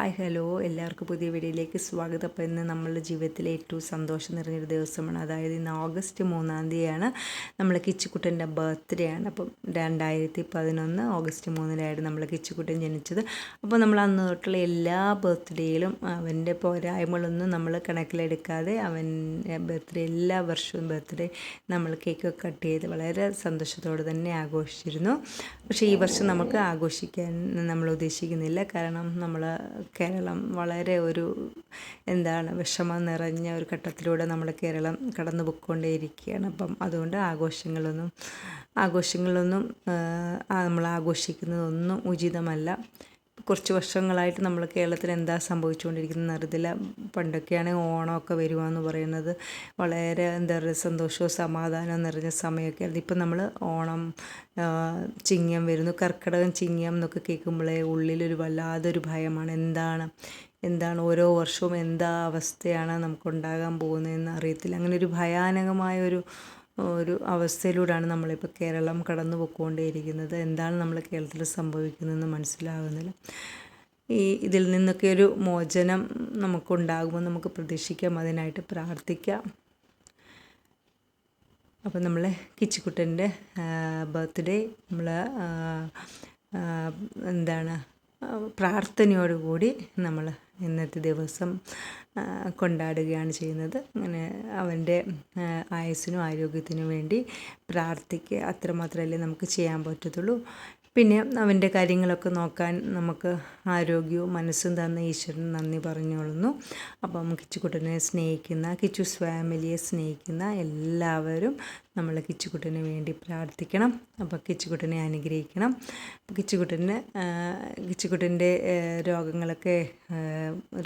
Hi hello. എല്ലാവർക്കും പുതിയ വീഡിയോയിലേക്ക് സ്വാഗതം. അപ്പോൾ ഇന്ന് നമ്മളുടെ ജീവിതത്തിലെ ഏറ്റവും സന്തോഷം നിറഞ്ഞൊരു ദിവസമാണ്. അതായത് ഇന്ന് ഓഗസ്റ്റ് മൂന്നാം തീയതിയാണ്. നമ്മൾ കിച്ചുക്കുട്ടന്റെ ബർത്ത്ഡേ ആണ്. അപ്പം രണ്ടായിരത്തി പതിനൊന്ന് ഓഗസ്റ്റ് മൂന്നിലായിരുന്നു നമ്മൾ കിച്ചുക്കുട്ടൻ ജനിച്ചത്. അപ്പോൾ നമ്മൾ അന്ന് തൊട്ടുള്ള എല്ലാ ബർത്ത്ഡേയിലും അവന്റെ പോരായ്മകളൊന്നും നമ്മൾ കണക്കിലെടുക്കാതെ അവൻ ബർത്ത്ഡേ എല്ലാ വർഷവും ബർത്ത്ഡേ നമ്മൾ കേക്ക് കട്ട് ചെയ്ത് വളരെ സന്തോഷത്തോടെ തന്നെ ആഘോഷിച്ചിരുന്നു. പക്ഷേ ഈ വർഷം നമുക്ക് ആഘോഷിക്കാൻ നമ്മൾ ഉദ്ദേശിക്കുന്നില്ല. കാരണം നമ്മൾ കേരളം വളരെ ഒരു എന്താണ് വിഷമം നിറഞ്ഞ ഒരു ഘട്ടത്തിലൂടെ നമ്മൾ കേരളം കടന്നു പോയിക്കൊണ്ടേയിരിക്കുകയാണ് അപ്പം അതുകൊണ്ട് ആഘോഷങ്ങളൊന്നും ആഘോഷങ്ങളൊന്നും നമ്മൾ ആഘോഷിക്കുന്നതൊന്നും ഉചിതമല്ല. കുറച്ച് വർഷങ്ങളായിട്ട് നമ്മൾ കേരളത്തിൽ എന്താ സംഭവിച്ചുകൊണ്ടിരിക്കുന്നത് അറിയത്തില്ല. പണ്ടൊക്കെയാണെങ്കിൽ ഓണമൊക്കെ വരുവാന്ന് പറയുന്നത്. വളരെ എന്താ പറയുക സന്തോഷവും സമാധാനവും നിറഞ്ഞ സമയമൊക്കെ ആയിരുന്നു. ഇപ്പം നമ്മൾ ഓണം ചിങ്ങം വരുന്നു. കർക്കിടകം ചിങ്ങം എന്നൊക്കെ കേൾക്കുമ്പോഴേ ഉള്ളിലൊരു വല്ലാതൊരു ഭയമാണ്. എന്താണ് എന്താണ് ഓരോ വർഷവും എന്താ അവസ്ഥയാണ് നമുക്കുണ്ടാകാൻ പോകുന്നതെന്ന് അറിയത്തില്ല. അങ്ങനെ ഒരു ഭയാനകമായ ഒരു ഒരു അവസ്ഥയിലൂടെയാണ് നമ്മളിപ്പോൾ കേരളം കടന്നു പോയിക്കൊണ്ടേയിരിക്കുന്നത് എന്താണ് നമ്മൾ കേരളത്തിൽ സംഭവിക്കുന്നതെന്ന് മനസ്സിലാകുന്നില്ല. ഈ ഇതിൽ നിന്നൊക്കെ ഒരു മോചനം നമുക്കുണ്ടാകുമെന്ന് നമുക്ക് പ്രതീക്ഷിക്കാം. അതിനായിട്ട് പ്രാർത്ഥിക്കാം. അപ്പോൾ നമ്മളെ കിച്ചിക്കുട്ടന്റെ ബർത്ത്ഡേ നമ്മൾ എന്താണ് പ്രാർത്ഥനയോടുകൂടി നമ്മൾ ഇന്നത്തെ ദിവസം കൊണ്ടാടുകയാണ് ചെയ്യുന്നത്. അങ്ങനെ അവന്റെ ആയുസ്സിനും ആരോഗ്യത്തിനും വേണ്ടി പ്രാർത്ഥിക്കുക. അത്രമാത്രമല്ലേ നമുക്ക് ചെയ്യാൻ പറ്റത്തുള്ളൂ. പിന്നെ അവന്റെ കാര്യങ്ങളൊക്കെ നോക്കാൻ നമുക്ക് ആരോഗ്യവും മനസ്സും തന്ന ഈശ്വരൻ നന്ദി പറഞ്ഞോളുന്നു. അപ്പം കിച്ചുകുട്ടനെ സ്നേഹിക്കുന്ന കിച്ചുസ് ഫാമിലിയെ സ്നേഹിക്കുന്ന എല്ലാവരും നമ്മൾ കിച്ചുകുട്ടന് വേണ്ടി പ്രാർത്ഥിക്കണം. അപ്പോൾ കിച്ചുകുട്ടനെ അനുഗ്രഹിക്കണം. കിച്ചുകുട്ടന് കിച്ചുകുട്ടന്റെ രോഗങ്ങളൊക്കെ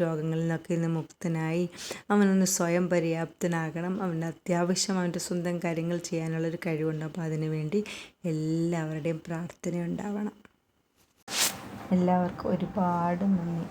രോഗങ്ങളിൽ നിന്നൊക്കെ ഇന്ന് മുക്തനായി. അവനൊന്ന് സ്വയം പര്യാപ്തനാകണം. അവന് അത്യാവശ്യം അവന്റെ സ്വന്തം കാര്യങ്ങൾ ചെയ്യാനുള്ളൊരു കഴിവുണ്ട്. അപ്പോൾ അതിനു വേണ്ടി എല്ലാവരുടെയും പ്രാർത്ഥന ഉണ്ടാവണം എല്ലാവർക്കും ഒരുപാട് നന്ദി.